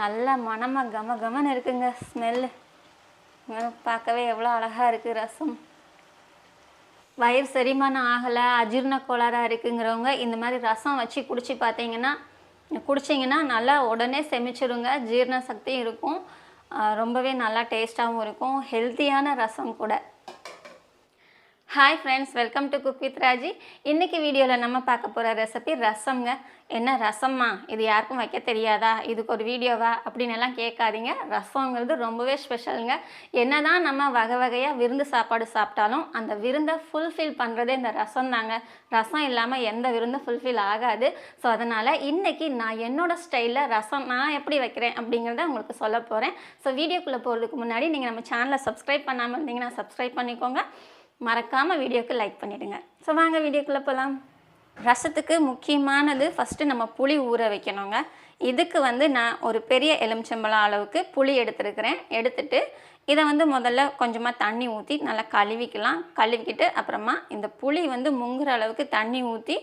நல்லா மணமாக கம கமன்னு இருக்குங்க ஸ்மெல்லு பார்க்கவே எவ்வளோ அழகாக இருக்குது ரசம். வயிறு செரிமானம் ஆகலை அஜீரண கோளாறாக இருக்குங்கிறவங்க இந்த மாதிரி ரசம் வச்சு குடிச்சு பார்த்தீங்கன்னா குடிச்சிங்கன்னா நல்லா உடனே செமிச்சிருங்க ஜீரண சக்தியும் இருக்கும். ரொம்பவே நல்லா டேஸ்ட்டாகவும் இருக்கும். ஹெல்த்தியான ரசம் கூட. Hi friends welcome to cook with Raji இன்றைக்கி வீடியோவில் நம்ம பார்க்க போகிற ரெசிபி ரசம்ங்க. என்ன ரசம்மா? இது யாருக்கும் வைக்க தெரியாதா? இதுக்கு ஒரு வீடியோவா? அப்படின்னு எல்லாம் கேட்காதீங்க. ரசங்கிறது ரொம்பவே ஸ்பெஷலுங்க என்னதான் நம்ம வகை வகையாக விருந்து சாப்பாடு சாப்பிட்டாலும் அந்த விருந்தை ஃபுல்ஃபில் பண்ணுறதே இந்த ரசம் தாங்க ரசம் இல்லாமல் எந்த விருந்தும் ஃபுல்ஃபில் ஆகாது. ஸோ அதனால் இன்றைக்கி நான் என்னோடய ஸ்டைலில் ரசம் நான் எப்படி வைக்கிறேன் அப்படிங்கிறத உங்களுக்கு சொல்ல போகிறேன் ஸோ வீடியோக்குள்ளே போகிறதுக்கு முன்னாடி நீங்கள் நம்ம சேனலை சப்ஸ்கிரைப் பண்ணாமல் இருந்தீங்கன்னா சப்ஸ்கிரைப் பண்ணிக்கோங்க. மறக்காமல் வீடியோக்கு லைக் பண்ணிவிடுங்க ஸோ வாங்க வீடியோக்குள்ளே போகலாம் ரசத்துக்கு முக்கியமானது ஃபஸ்ட்டு நம்ம புளி ஊற வைக்கணுங்க. இதுக்கு வந்து நான் ஒரு பெரிய எலுமிச்சம்பழம் அளவுக்கு புளி எடுத்துருக்கிறேன். எடுத்துட்டு இதை வந்து முதல்ல கொஞ்சமாக தண்ணி ஊற்றி நல்லா கழுவிக்கலாம். கழுவிக்கிட்டு அப்புறமா இந்த புளி வந்து முங்குற அளவுக்கு தண்ணி ஊற்றி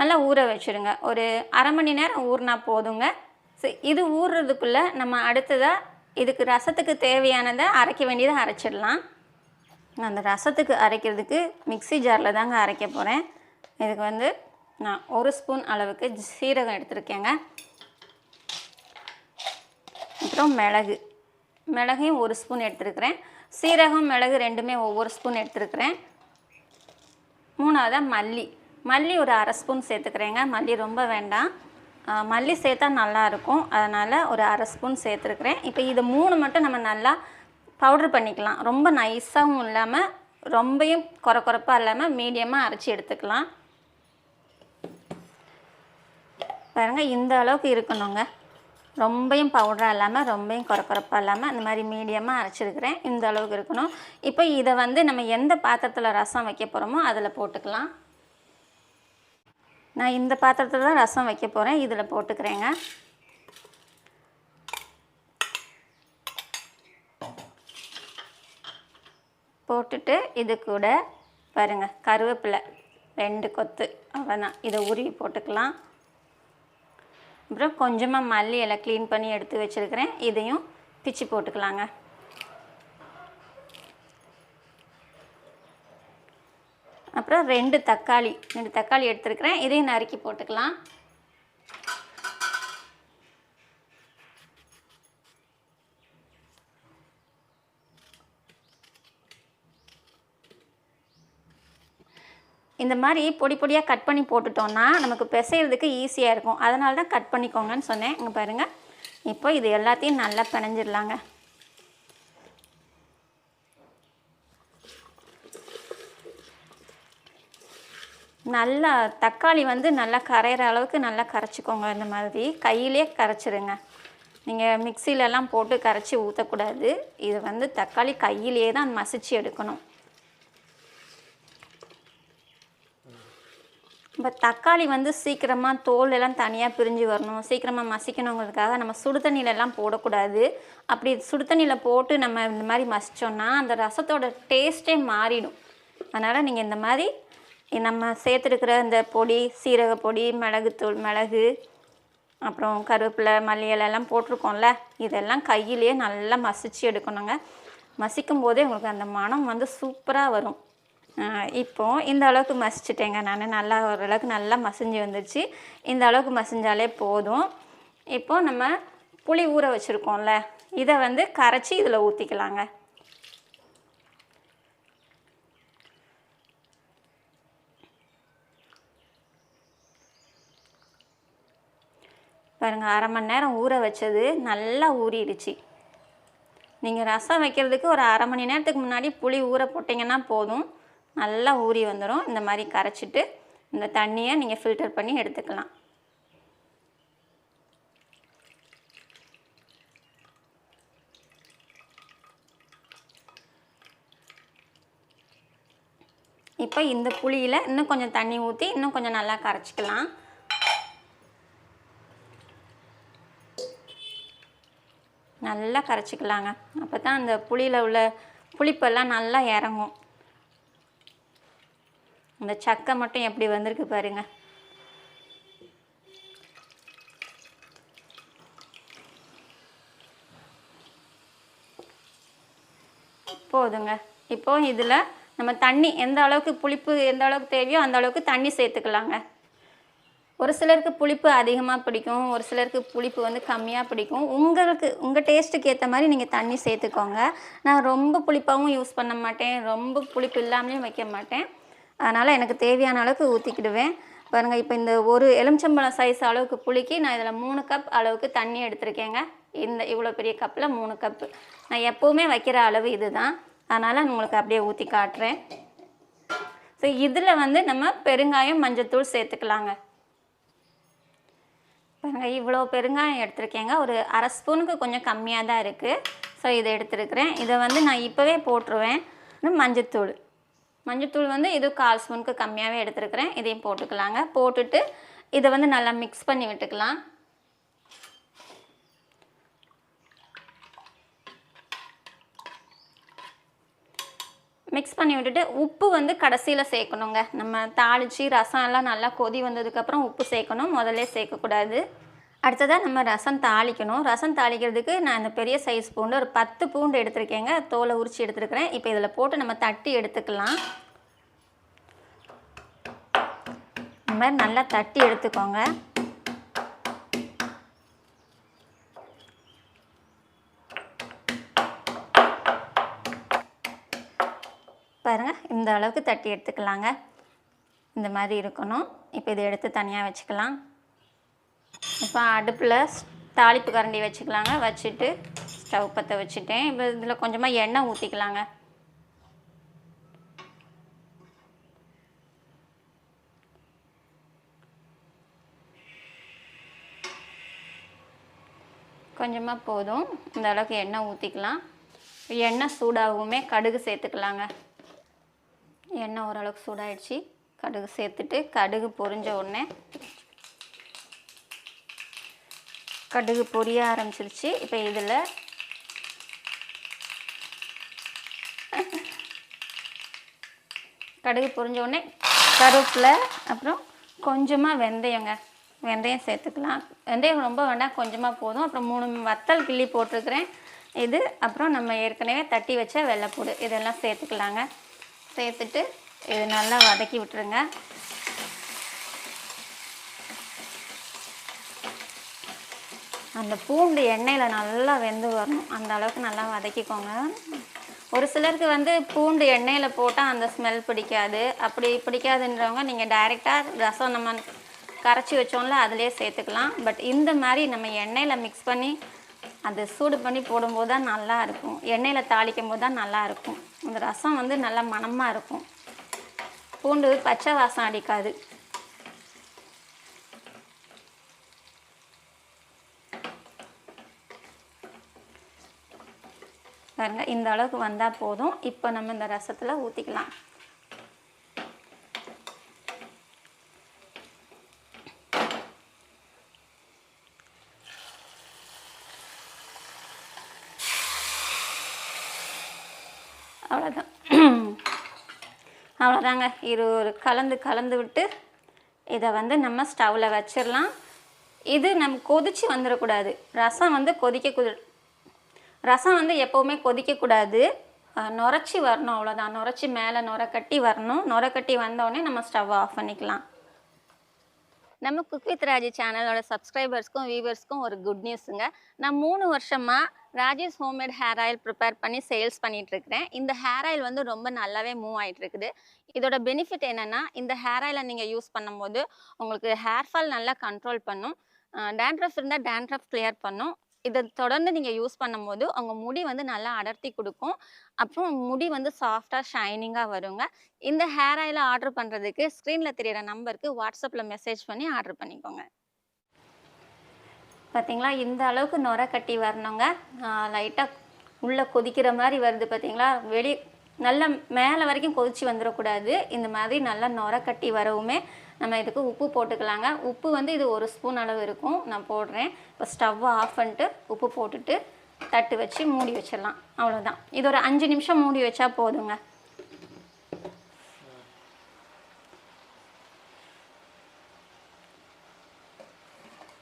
நல்லா ஊற வச்சுருங்க. ஒரு அரை மணி நேரம் ஊறினா போதுங்க. ஸோ இது ஊறுறதுக்குள்ளே நம்ம அடுத்ததாக இதுக்கு ரசத்துக்கு தேவையானதை அரைக்க வேண்டியதை அரைச்சிடலாம். நான் அந்த ரசத்துக்கு அரைக்கிறதுக்கு மிக்ஸி ஜாரில் தாங்க அரைக்க போகிறேன் இதுக்கு வந்து நான் ஒரு ஸ்பூன் அளவுக்கு சீரகம் எடுத்திருக்கேங்க. அப்புறம் மிளகு. மிளகையும் ஒரு ஸ்பூன் எடுத்துருக்கிறேன். சீரகம் மிளகு ரெண்டுமே ஒவ்வொரு ஸ்பூன் எடுத்துருக்கிறேன். மூணாவதாக மல்லி. மல்லி ஒரு அரை ஸ்பூன் சேர்த்துக்கிறேங்க. மல்லி ரொம்ப வேண்டாம். மல்லி சேர்த்தா நல்லாயிருக்கும் அதனால் ஒரு அரை ஸ்பூன் சேர்த்துருக்குறேன். இப்போ இது மூணு மட்டும் நம்ம நல்லா பவுடர் பண்ணிக்கலாம். ரொம்ப நைஸாகவும் இல்லாமல் ரொம்பையும் குறை குறைப்பாக இல்லாமல் மீடியமாக அரைச்சி எடுத்துக்கலாம். பாருங்க இந்த அளவுக்கு இருக்கணுங்க. ரொம்பையும் பவுடராக இல்லாமல் ரொம்பையும் குறை இல்லாமல் அந்த மாதிரி மீடியமாக அரைச்சிருக்கிறேன் இந்த அளவுக்கு இருக்கணும். இப்போ இதை வந்து நம்ம எந்த பாத்திரத்தில் ரசம் வைக்க போகிறோமோ அதில் போட்டுக்கலாம். நான் இந்த பாத்திரத்தில் தான் ரசம் வைக்க போகிறேன் இதில் போட்டுக்கிறேங்க. போட்டுட்டு இது கூட பாருங்க கருவேப்பிலை ரெண்டு கொத்து. அவ்வளோதான் இதை உருவி போட்டுக்கலாம். அப்புறம் கொஞ்சமாக மல்லி இலை க்ளீன் பண்ணி எடுத்து வச்சுருக்கிறேன். இதையும் பிச்சு போட்டுக்கலாங்க. அப்புறம் ரெண்டு தக்காளி ரெண்டு தக்காளி எடுத்துருக்கிறேன். இதையும் நறுக்கி போட்டுக்கலாம். இந்த மாதிரி பொடி பொடியாக கட் பண்ணி போட்டுட்டோன்னா நமக்கு பிசைகிறதுக்கு ஈஸியாக இருக்கும். அதனால தான் கட் பண்ணிக்கோங்கன்னு சொன்னேன். இங்கே பாருங்கள் இப்போ இது எல்லாத்தையும் நல்லா பிணைஞ்சிடலாங்க. நல்லா தக்காளி வந்து நல்லா கரையிற அளவுக்கு நல்லா கரைச்சிக்கோங்க இந்த மாதிரி. கையிலே கரைச்சிருங்க. நீங்கள் மிக்சிலெல்லாம் போட்டு கரைச்சி ஊற்றக்கூடாது இது வந்து தக்காளி கையிலே தான் மசிச்சு எடுக்கணும். இப்போ தக்காளி வந்து சீக்கிரமாக தோல் எல்லாம் தனியாக பிரிஞ்சு வரணும். சீக்கிரமாக மசிக்கணுங்கிறதுக்காக நம்ம சுடு தண்ணியிலலாம் போடக்கூடாது. அப்படி சுடு தண்ணியில் போட்டு நம்ம இந்த மாதிரி மசித்தோன்னா அந்த ரசத்தோட டேஸ்ட்டே மாறிடும். அதனால் நீங்கள் இந்த மாதிரி நம்ம சேர்த்துருக்கிற இந்த பொடி சீரக பொடி மிளகுத்தூள் மிளகு அப்புறம் கருவேப்பிலை மல்லியலெல்லாம் போட்டிருக்கோம்ல இதெல்லாம் கையிலேயே நல்லா மசிச்சு எடுக்கணுங்க. மசிக்கும் போதே உங்களுக்கு அந்த மனம் வந்து சூப்பராக வரும். இப்போது இந்த அளவுக்கு மசிச்சிட்டேங்க நான். நல்லா ஓரளவுக்கு நல்லா மசிஞ்சு வந்துடுச்சு இந்த அளவுக்கு மசிஞ்சாலே போதும். இப்போது நம்ம புளி ஊற வச்சுருக்கோம்ல இதை வந்து கரைச்சி இதில் ஊற்றிக்கலாங்க பாருங்கள் அரை மணி நேரம் ஊற வச்சது நல்லா ஊறிடுச்சு. நீங்கள் ரசம் வைக்கிறதுக்கு ஒரு அரை மணி நேரத்துக்கு முன்னாடி புளி ஊற போட்டிங்கன்னா போதும். நல்லா ஊறி வந்துடும் இந்த மாதிரி கரைச்சிட்டு இந்த தண்ணியை நீங்கள் ஃபில்டர் பண்ணி எடுத்துக்கலாம். இப்போ இந்த புளியில் இன்னும் கொஞ்சம் தண்ணி ஊற்றி இன்னும் கொஞ்சம் நல்லா கரைச்சிக்கலாம். நல்லா கரைச்சிக்கலாங்க. அப்போ தான் அந்த புளியில் உள்ள புளிப்பெல்லாம் நல்லா இறங்கும். இந்த சக்கை மட்டும் எப்படி வந்திருக்கு பாருங்கள் போதுங்க. இப்போ இதில் நம்ம தண்ணி எந்த அளவுக்கு புளிப்பு எந்த அளவுக்கு தேவையோ அந்த அளவுக்கு தண்ணி சேர்த்துக்கலாங்க. ஒரு சிலருக்கு புளிப்பு அதிகமாக பிடிக்கும் ஒரு சிலருக்கு புளிப்பு வந்து கம்மியாக பிடிக்கும். உங்களுக்கு உங்கள் டேஸ்ட்டுக்கு ஏற்ற மாதிரி நீங்கள் தண்ணி சேர்த்துக்கோங்க. நான் ரொம்ப புளிப்பாகவும் யூஸ் பண்ண மாட்டேன் ரொம்ப புளிப்பு இல்லாமலேயும் வைக்க மாட்டேன். அதனால் எனக்கு தேவையான அளவுக்கு ஊற்றிக்கிடுவேன் பாருங்கள் இப்போ இந்த ஒரு எலுமிச்சம்பழம் சைஸ் அளவுக்கு புளிக்கு நான் இதில் மூணு கப் அளவுக்கு தண்ணி எடுத்திருக்கேங்க. இந்த இவ்வளோ பெரிய கப்பில் மூணு கப்பு நான் எப்போவுமே வைக்கிற அளவு இதுதான். அதனால் உங்களுக்கு அப்படியே ஊற்றி காட்டுறேன். ஸோ இதில் வந்து நம்ம பெருங்காயம் மஞ்சத்தூள் சேர்த்துக்கலாங்க. பாருங்க இவ்வளோ பெருங்காயம் எடுத்திருக்கேங்க. ஒரு அரை ஸ்பூனுக்கு கொஞ்சம் கம்மியாக தான் இருக்குது ஸோ இதை எடுத்துருக்கிறேன். இதை வந்து நான் இப்போவே போட்டுருவேன். மஞ்சத்தூள். மஞ்சத்தூள் வந்து இது கால் ஸ்பூனுக்கு கம்மியாகவே எடுத்துருக்கிறேன். இதையும் போட்டுக்கலாங்க. போட்டுட்டு இதை வந்து நல்லா மிக்ஸ் பண்ணி விட்டுக்கலாம். மிக்ஸ் பண்ணி விட்டுட்டு உப்பு வந்து கடைசியில் சேர்க்கணுங்க. நம்ம தாளித்து ரசம் எல்லாம் நல்லா கொதி வந்ததுக்கப்புறம் உப்பு சேர்க்கணும். முதல்ல சேர்க்கக்கூடாது. அடுத்ததாக நம்ம ரசம் தாளிக்கணும். ரசம் தாளிக்கிறதுக்கு நான் இந்த பெரிய சைஸ் பூண்டு ஒரு பத்து பூண்டு எடுத்திருக்கேங்க. தோலை உரித்து எடுத்துருக்கிறேன். இப்போ இதில் போட்டு நம்ம தட்டி எடுத்துக்கலாம். இந்த மாதிரி நல்லா தட்டி எடுத்துக்கோங்க. பாருங்கள் இந்த அளவுக்கு தட்டி எடுத்துக்கலாங்க. இந்த மாதிரி இருக்கணும். இப்போ இதை எடுத்து தனியாக வச்சுக்கலாம். இப்போ அடுப்பில் தாளிப்பு கரண்டி வச்சுக்கலாங்க. வச்சுட்டு ஸ்டவ் பற்ற வச்சுட்டேன். இப்போ இதில் கொஞ்சமாக எண்ணெய் ஊற்றிக்கலாங்க. கொஞ்சமாக போதும். இந்த அளவுக்கு எண்ணெய் ஊற்றிக்கலாம். எண்ணெய் சூடாகவுமே கடுகு சேர்த்துக்கலாங்க. எண்ணெய் ஓரளவுக்கு சூடாயிடுச்சு. கடுகு சேர்த்துட்டு கடுகு பொரிஞ்ச உடனே கடுகு பொரிய ஆரம்பிச்சிருச்சு. இப்போ இதில் கடுகு பொரிஞ்ச உடனே கருவேப்பிலை அப்புறம் கொஞ்சமாக வெந்தயங்க. வெந்தயம் சேர்த்துக்கலாம். வெந்தயம் ரொம்ப வேண்டாம் கொஞ்சமாக போதும். அப்புறம் மூணு வத்தல் கிள்ளி போட்டிருக்கிறேன். இது அப்புறம் நம்ம ஏற்கனவே தட்டி வச்ச வெள்ளைப்பூடு இதெல்லாம் சேர்த்துக்கலாங்க. சேர்த்துட்டு இது நல்லா வதக்கி விட்டுருங்க. அந்த பூண்டு எண்ணெயில் நல்லா வெந்து வரணும். அந்த அளவுக்கு நல்லா வதக்கிக்கோங்க. ஒரு சிலருக்கு வந்து பூண்டு எண்ணெயில் போட்டால் அந்த ஸ்மெல் பிடிக்காது. அப்படி பிடிக்காதுன்றவங்க நீங்கள் டைரெக்டாக ரசம் நம்ம கரைச்சி வச்சோம்ல அதிலே சேர்த்துக்கலாம். பட் இந்த மாதிரி நம்ம எண்ணெயில் மிக்ஸ் பண்ணி அது சூடு பண்ணி போடும்போது தான் நல்லா இருக்கும். எண்ணெயில் தாளிக்கும் போது தான் நல்லா இருக்கும். அந்த ரசம் வந்து நல்லா மணமாக இருக்கும். பூண்டு பச்சை வாசம் அடிக்காது. பாருங்கள் இந்த அளவுக்கு வந்தால் போதும். இப்போ நம்ம இந்த ரசத்தில் ஊற்றிக்கலாம் அவ்வளோதான் அவ்வளோதாங்க இரு ஒரு கலந்து கலந்து விட்டு இதை வந்து நம்ம ஸ்டவ்வில் வச்சிடலாம். இது நம்ம கொதிச்சு வந்துடக்கூடாது. ரசம் வந்து கொதிக்க ரசம் வந்து எப்போவுமே கொதிக்கக்கூடாது. நுரைச்சி வரணும் அவ்வளோதான் நுரைச்சி மேலே நுரக்கட்டி வரணும். நுரக்கட்டி வந்தோடனே நம்ம ஸ்டவ் ஆஃப் பண்ணிக்கலாம். நம்ம குக் வித் ராஜி சேனலோட சப்ஸ்கிரைபர்ஸ்க்கும் வியூவர்ஸ்க்கும் ஒரு குட் நியூஸுங்க. நான் மூணு வருஷமாக Rajesh homemade hair oil prepare பண்ணி சேல்ஸ் பண்ணிகிட்ருக்கிறேன் இந்த ஹேர் ஆயில் வந்து ரொம்ப நல்லாவே மூவ் ஆகிட்டுருக்குது இதோட பெனிஃபிட் என்னன்னா இந்த ஹேர் ஆயிலை நீங்கள் யூஸ் பண்ணும்போது உங்களுக்கு ஹேர் ஃபால் நல்லா கண்ட்ரோல் பண்ணும். டேண்ட்ரஃப் இருந்தால் டேண்ட்ரஃப் கிளியர் பண்ணும். இதை தொடர்ந்து நீங்கள் யூஸ் பண்ணும்போது உங்கள் முடி வந்து நல்லா அடர்த்தி கொடுக்கும். அப்புறம் முடி வந்து சாஃப்டாக ஷைனிங்காக வருங்க. இந்த ஹேர் ஆயில் ஆர்டர் பண்ணுறதுக்கு ஸ்க்ரீனில் தெரியிற நம்பருக்கு வாட்ஸ்அப்பில் மெசேஜ் பண்ணி ஆர்டர் பண்ணிக்கோங்க. பார்த்தீங்களா இந்த அளவுக்கு நுர கட்டி வரணுங்க. லைட்டாக உள்ளே கொதிக்கிற மாதிரி வருது பார்த்தீங்களா வெளி நல்ல மேலே வரைக்கும் கொதிச்சு வந்துடக்கூடாது இந்த மாதிரி நல்லா நுர கட்டி வரவுமே நம்ம இதுக்கு உப்பு போட்டுக்கலாங்க. உப்பு வந்து இது ஒரு ஸ்பூன் அளவு இருக்கும். நான் போடுறேன். இப்போ ஸ்டவ்வை ஆஃப் பண்ணிட்டு உப்பு போட்டுட்டு தட்டு வச்சு மூடி வச்சிடலாம். அவ்வளோதான் இது ஒரு அஞ்சு நிமிஷம் மூடி வச்சா போதுங்க.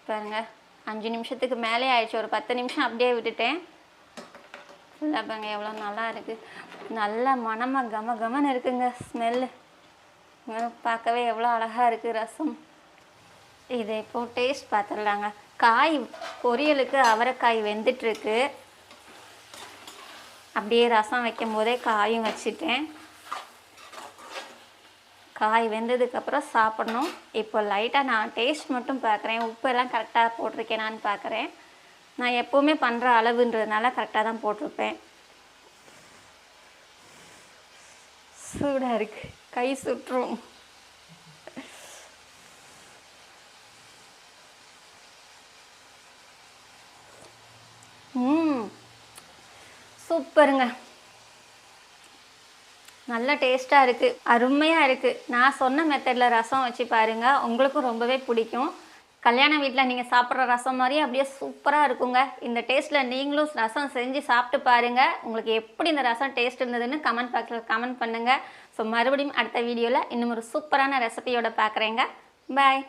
பாருங்க. அஞ்சு நிமிஷத்துக்கு மேலே ஆயிடுச்சு. ஒரு பத்து நிமிஷம் அப்படியே விட்டுட்டேன். ஃபுல்லாக பாருங்க எவ்வளோ நல்லா இருக்குது நல்லா மணமாக கம கமன்னு இருக்குங்க ஸ்மெல்லு பார்க்கவே எவ்வளோ அழகாக இருக்குது ரசம். இதை இப்போ டேஸ்ட் பார்த்துடலாங்க. காய் பொரியலுக்கு அவரைக்காய் வெந்துட்டுருக்கு. அப்படியே ரசம் வைக்கும் போதே காயும் வச்சுட்டேன். காய் வெந்ததுக்கப்புறம் சாப்பிடணும். இப்போ லைட்டாக நான் டேஸ்ட் மட்டும் பார்க்குறேன். உப்பு எல்லாம் கரெக்டாக போட்டிருக்கேனான்னு பார்க்குறேன். நான் எப்போவுமே பண்ணுற அளவுன்றதுனால கரெக்டாக தான் போட்டிருப்பேன். சூடாக இருக்குது கை சுற்றும். ம். சூப்பருங்க. நல்ல டேஸ்ட்டாக இருக்குது அருமையாக இருக்குது நான் சொன்ன மெத்தடில் ரசம் வச்சு பாருங்கள் உங்களுக்கும் ரொம்பவே பிடிக்கும். கல்யாண வீட்டில் நீங்கள் சாப்பிட்ற ரசம் மாதிரியே அப்படியே சூப்பராக இருக்குங்க. இந்த டேஸ்ட்டில் நீங்களும் ரசம் செஞ்சு சாப்பிட்டு பாருங்கள் உங்களுக்கு எப்படி இந்த ரசம் டேஸ்ட் இருந்ததுன்னு கமெண்ட் பாக்ஸில் கமெண்ட் பண்ணுங்கள் ஸோ மறுபடியும் அடுத்த வீடியோவில் இன்னும் ஒரு சூப்பரான ரெசிபியோட பார்க்குறேங்க. பாய்